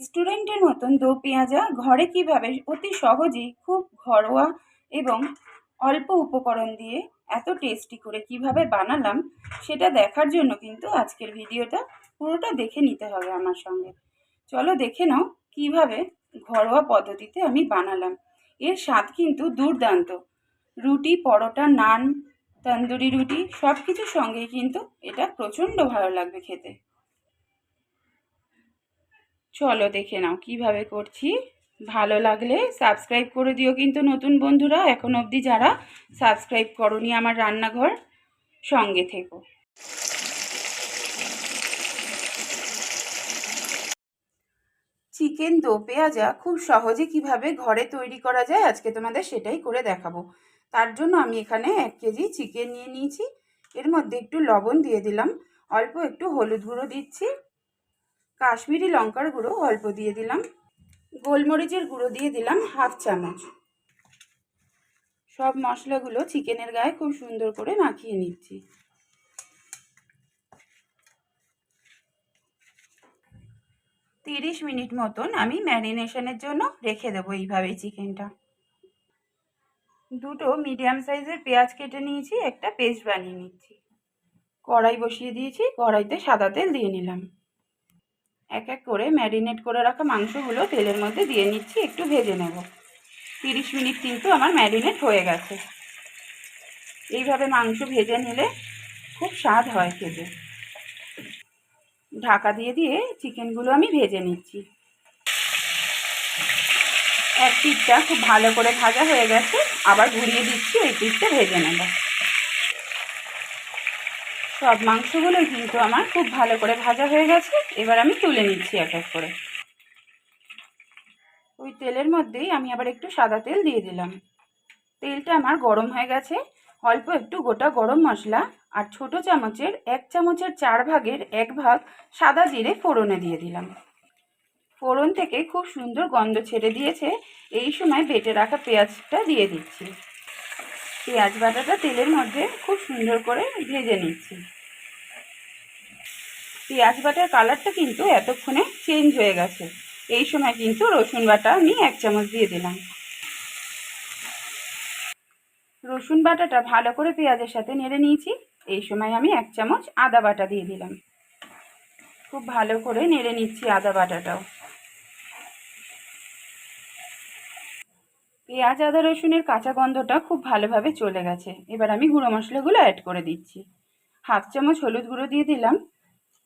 রেস্টুরেন্টের মতন দো পেঁয়াজা ঘরে কীভাবে অতি সহজেই খুব ঘরোয়া এবং অল্প উপকরণ দিয়ে এত টেস্টি করে কীভাবে বানালাম, সেটা দেখার জন্য কিন্তু আজকের ভিডিওটা পুরোটা দেখে নিতে হবে আমার সঙ্গে। চলো দেখে নাও কীভাবে ঘরোয়া পদ্ধতিতে আমি বানালাম। এর স্বাদ কিন্তু দুর্দান্ত। রুটি, পরোটা, নান, তন্দুরি রুটি সব কিছুর সঙ্গেই কিন্তু এটা প্রচণ্ড ভালো লাগবে খেতে। চলো দেখে নাও কীভাবে করছি। ভালো লাগলে সাবস্ক্রাইব করে দিও কিন্তু নতুন বন্ধুরা, এখন অবধি যারা সাবস্ক্রাইব করনি আমার রান্নাঘর সঙ্গে থেকো। চিকেন দো পেঁয়াজা খুব সহজে কীভাবে ঘরে তৈরি করা যায় আজকে তোমাদের সেটাই করে দেখাবো। তার জন্য আমি এখানে এক কেজি চিকেন নিয়ে নিয়েছি। এর মধ্যে একটু লবণ দিয়ে দিলাম। অল্প একটু হলুদ গুঁড়ো দিচ্ছি। কাশ্মীরি লঙ্কার গুঁড়ো অল্প দিয়ে দিলাম। গোলমরিচের গুঁড়ো দিয়ে দিলাম হাফ চামচ। সব মশলাগুলো চিকেনের গায়ে খুব সুন্দর করে মাখিয়ে নিচ্ছি। তিরিশ মিনিট মতন আমি ম্যারিনেশনের জন্য রেখে দেবো এইভাবেই চিকেনটা। দুটো মিডিয়াম সাইজের পেঁয়াজ কেটে নিয়েছি, একটা পেস্ট বানিয়ে নিচ্ছি। কড়াই বসিয়ে দিয়েছি, কড়াইতে সাদা তেল দিয়ে নিলাম। এক এক করে ম্যারিনেট করে রাখা মাংসগুলো তেলের মধ্যে দিয়ে নিচ্ছি, একটু ভেজে নেব। তিরিশ মিনিট কিন্তু আমার ম্যারিনেট হয়ে গেছে। এইভাবে মাংস ভেজে নিলে খুব স্বাদ হয় খেতে। ঢাকা দিয়ে দিয়ে চিকেনগুলো আমি ভেজে নিচ্ছি। এক পিঠটা খুব ভালো করে ভাজা হয়ে গেছে, আবার ঘুরিয়ে দিচ্ছি, ওই পিঠটা ভেজে নেব। সব মাংসগুলোই কিন্তু আমার খুব ভালো করে ভাজা হয়ে গেছে। এবার আমি তুলে নিচ্ছি এক এক করে। ওই তেলের মধ্যেই আমি আবার একটু সাদা তেল দিয়ে দিলাম। তেলটা আমার গরম হয়ে গেছে। অল্প একটু গোটা গরম মশলা আর ছোট চামচের এক চামচের চার ভাগের এক ভাগ সাদা জিরে ফোড়নে দিয়ে দিলাম। ফোড়ন থেকে খুব সুন্দর গন্ধ ছেড়ে দিয়েছে। এই সময় বেটে রাখা পেঁয়াজটা দিয়ে দিচ্ছি। পেঁয়াজ বাটাটা তেলের মধ্যে খুব সুন্দর করে ভেজে নিচ্ছি। পেঁয়াজ বাটার কালারটা কিন্তু এতক্ষণে চেঞ্জ হয়ে গেছে। এই সময় কিন্তু রসুন বাটা আমি এক চামচ দিয়ে দিলাম। রসুন বাটাটা ভালো করে পেঁয়াজের সাথে নেড়ে নিয়েছি। এই সময় আমি এক চামচ আদা বাটা দিয়ে দিলাম। খুব ভালো করে নেড়ে নিচ্ছি আদা বাটাটাও। পেঁয়াজ, আদা, রসুনের কাঁচা গন্ধটা খুব ভালোভাবে চলে গেছে। এবার আমি গুঁড়ো মশলাগুলো অ্যাড করে দিচ্ছি। হাফ চামচ হলুদ গুঁড়ো দিয়ে দিলাম।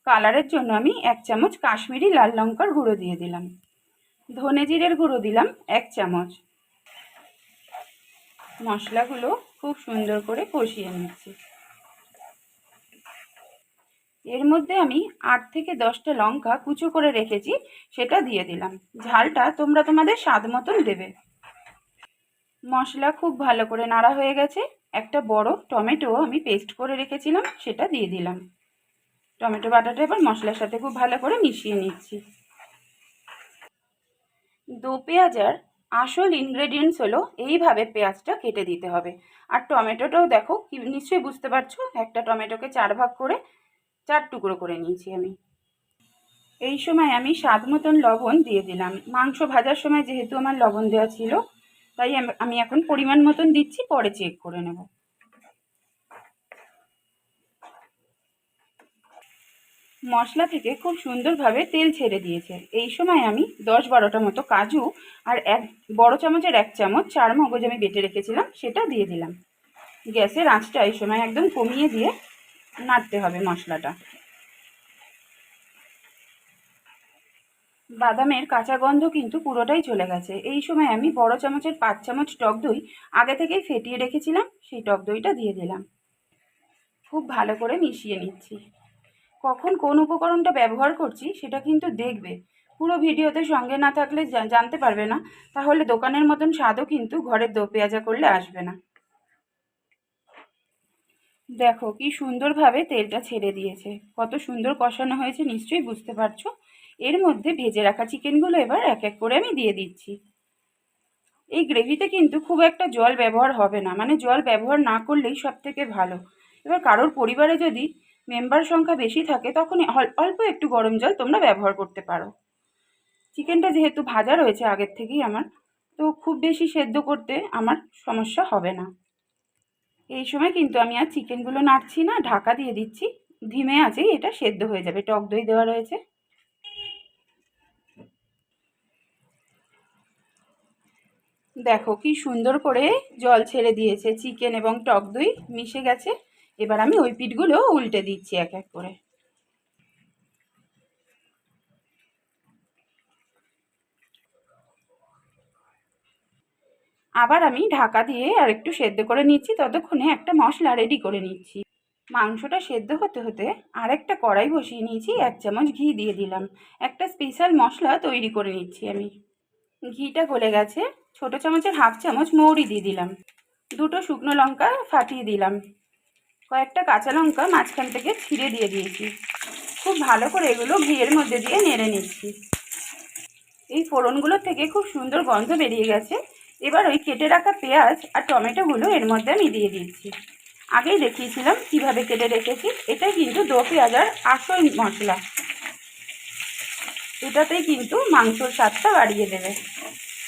কালারের জন্য আমি এক চামচ কাশ্মীরি লাল লঙ্কার গুঁড়ো দিয়ে দিলাম। ধনে জিরের গুঁড়ো দিলাম এক চামচ। মশলাগুলো খুব সুন্দর করে কষিয়ে নিচ্ছি। এর মধ্যে আমি আট থেকে দশটা লঙ্কা কুচো করে রেখেছি, সেটা দিয়ে দিলাম। ঝালটা তোমরা তোমাদের স্বাদ মতন দেবে। মশলা খুব ভালো করে নাড়া হয়ে গেছে। একটা বড় টমেটো আমি পেস্ট করে রেখেছিলাম, সেটা দিয়ে দিলাম। টমেটো বাটাটা এবার মশলার সাথে খুব ভালো করে মিশিয়ে নিচ্ছি। দো পেঁয়াজার আসল ইনগ্রেডিয়েন্টস হলো এইভাবে পেঁয়াজটা কেটে দিতে হবে। আর টমেটোটাও দেখো, কি নিশ্চয়ই বুঝতে পারছ? একটা টমেটোকে চার ভাগ করে, চার টুকরো করে নিয়েছি আমি। এই সময় আমি স্বাদ মতন লবণ দিয়ে দিলাম। মাংস ভাজার সময় যেহেতু আমার লবণ দেওয়া ছিল তাই আমি এখন পরিমাণ মতন দিচ্ছি, পরে চেক করে নেব। মশলা থেকে খুব সুন্দরভাবে তেল ছেড়ে দিয়েছে। এই সময় আমি দশ বারোটা মতো কাজু আর এক বড় চামচের এক চামচ চার মগজ আমি বেটে রেখেছিলাম, সেটা দিয়ে দিলাম। গ্যাসের আঁচটা এই সময় একদম কমিয়ে দিয়ে নাড়তে হবে মশলাটা। বাদামের কাঁচা গন্ধ কিন্তু পুরোটাই চলে গেছে। এই সময় আমি বড় চামচের পাঁচ চামচ টক দই আগে থেকেই ফেটিয়ে রেখেছিলাম, সেই টক দইটা দিয়ে দিলাম। খুব ভালো করে মিশিয়ে নিচ্ছি। কখন কোন উপকরণটা ব্যবহার করছি সেটা কিন্তু দেখবে। পুরো ভিডিওতে সঙ্গে না থাকলে জানতে পারবে না। তাহলে দোকানের মতন স্বাদও কিন্তু ঘরের দো পেঁয়াজা করলে আসবে না। দেখো কি সুন্দরভাবে তেলটা ছেড়ে দিয়েছে। কত সুন্দর কষানো হয়েছে, নিশ্চয়ই বুঝতে পারছ? এর মধ্যে ভেজে রাখা চিকেনগুলো এবার এক এক করে আমি দিয়ে দিচ্ছি। এই গ্রেভিতে কিন্তু খুব একটা জল ব্যবহার হবে না মানে জল ব্যবহার না করলেই সব থেকে ভালো। এবার কারোর পরিবারে যদি মেম্বার সংখ্যা বেশি থাকে, তখন অল্প একটু গরম জল তোমরা ব্যবহার করতে পারো। চিকেনটা যেহেতু ভাজা রয়েছে আগের থেকেই আমার, তো খুব বেশি সেদ্ধ করতে আমার সমস্যা হবে না। এই সময় কিন্তু আমি আর চিকেনগুলো নাড়ছি না, ঢাকা দিয়ে দিচ্ছি। ধিমে আছেই এটা সেদ্ধ হয়ে যাবে। টক দই দেওয়া রয়েছে। দেখো কি সুন্দর করে জল ছেড়ে দিয়েছে চিকেন এবং টক দই মিশে গেছে। এবার আমি ওই পিঠগুলো উল্টে দিচ্ছি এক এক করে। আবার আমি ঢাকা দিয়ে আর একটু সেদ্ধ করে নিচ্ছি, ততক্ষণে একটা মশলা রেডি করে নিচ্ছি। মাংসটা সেদ্ধ হতে হতে আরেকটা কড়াই বসিয়ে নিয়েছি, এক চামচ ঘি দিয়ে দিলাম। একটা স্পেশাল মশলা তৈরি করে নিচ্ছি আমি। ঘিটা গলে গেছে। ছোট চামচের হাফ চামচ মৌরি দিয়ে দিলাম। দুটো শুকনো লঙ্কা ফাটিয়ে দিলাম। কয়েকটা কাঁচা লঙ্কা মাঝখান থেকে ছিঁড়ে দিয়ে দিয়েছি। খুব ভালো করে এগুলো ঘিয়ের মধ্যে দিয়ে নেড়ে নিচ্ছি। এই ফোড়নগুলোর থেকে খুব সুন্দর গন্ধ বেরিয়ে গেছে। এবার ওই কেটে রাখা পেঁয়াজ আর টমেটোগুলো এর মধ্যে আমি দিয়ে দিচ্ছি। আগেই দেখিয়েছিলাম কীভাবে কেটে রেখেছি। এটাই কিন্তু দো পেঁয়াজার আসল মশলা। এটাতেই কিন্তু মাংসর স্বাদটা বাড়িয়ে দেবে।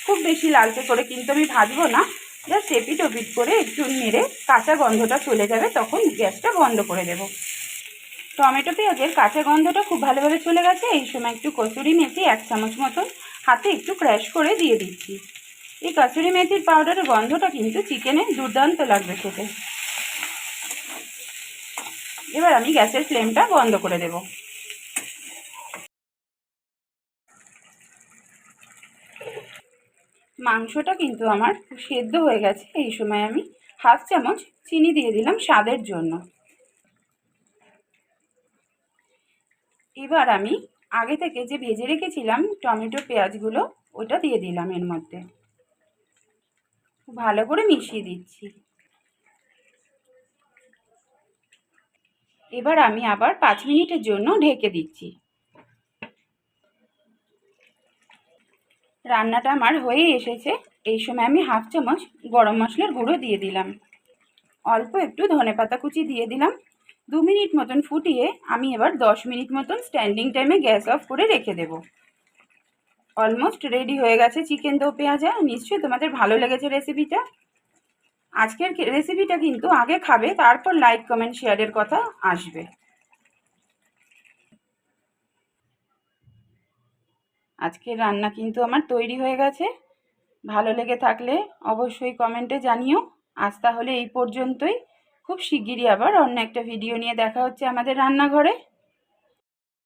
খুব বেশি লালচে করে কিন্তু আমি ভাজবো না। জাস্ট এপিট ওপিট করে একটু নেড়ে কাঁচা গন্ধটা চলে যাবে, তখন গ্যাসটা বন্ধ করে দেব। টমেটো পেঁয়াজের কাঁচা গন্ধটা খুব ভালোভাবে চলে গেছে। এই সময় একটু কচুরি মেথি এক চামচ মতন হাতে একটু ক্র্যাশ করে দিয়ে দিচ্ছি। এই কচুরি মেথির পাউডারের গন্ধটা কিন্তু চিকেনে দুর্দান্ত লাগবে খেতে। এবার আমি গ্যাসের ফ্লেমটা বন্ধ করে দেব। মাংসটা কিন্তু আমার সেদ্ধ হয়ে গেছে। এই সময় আমি হাফ চামচ চিনি দিয়ে দিলাম স্বাদের জন্য। এবার আমি আগে থেকে যে ভেজে রেখেছিলাম টমেটো, পেঁয়াজগুলো, ওটা দিয়ে দিলাম এর মধ্যে। ভালো করে মিশিয়ে দিচ্ছি। এবার আমি আবার পাঁচ মিনিটের জন্য ঢেকে দিচ্ছি। রান্নাটা আমার হয়ে এসেছে। এই সময় আমি হাফ চামচ গরম মশলার গুঁড়ো দিয়ে দিলাম। অল্প একটু ধনে পাতা কুচি দিয়ে দিলাম। দু মিনিট মতন ফুটিয়ে আমি এবার দশ মিনিট মতন স্ট্যান্ডিং টাইমে গ্যাস অফ করে রেখে দেব। অলমোস্ট রেডি হয়ে গেছে চিকেন দো পেঁয়াজা। নিশ্চয়ই তোমাদের ভালো লেগেছে রেসিপিটা আজকের রেসিপিটা কিন্তু আগে খাবে, তারপর লাইক কমেন্ট শেয়ারের কথা আসবে। আজকের রান্না কিন্তু আমার তৈরি হয়ে গেছে। ভালো লেগে থাকলে অবশ্যই কমেন্টে জানিও। আজ তাহলে এই পর্যন্তই। খুব শিগগিরই আবার অন্য একটা ভিডিও নিয়ে দেখা হচ্ছে আমাদের রান্নাঘরে।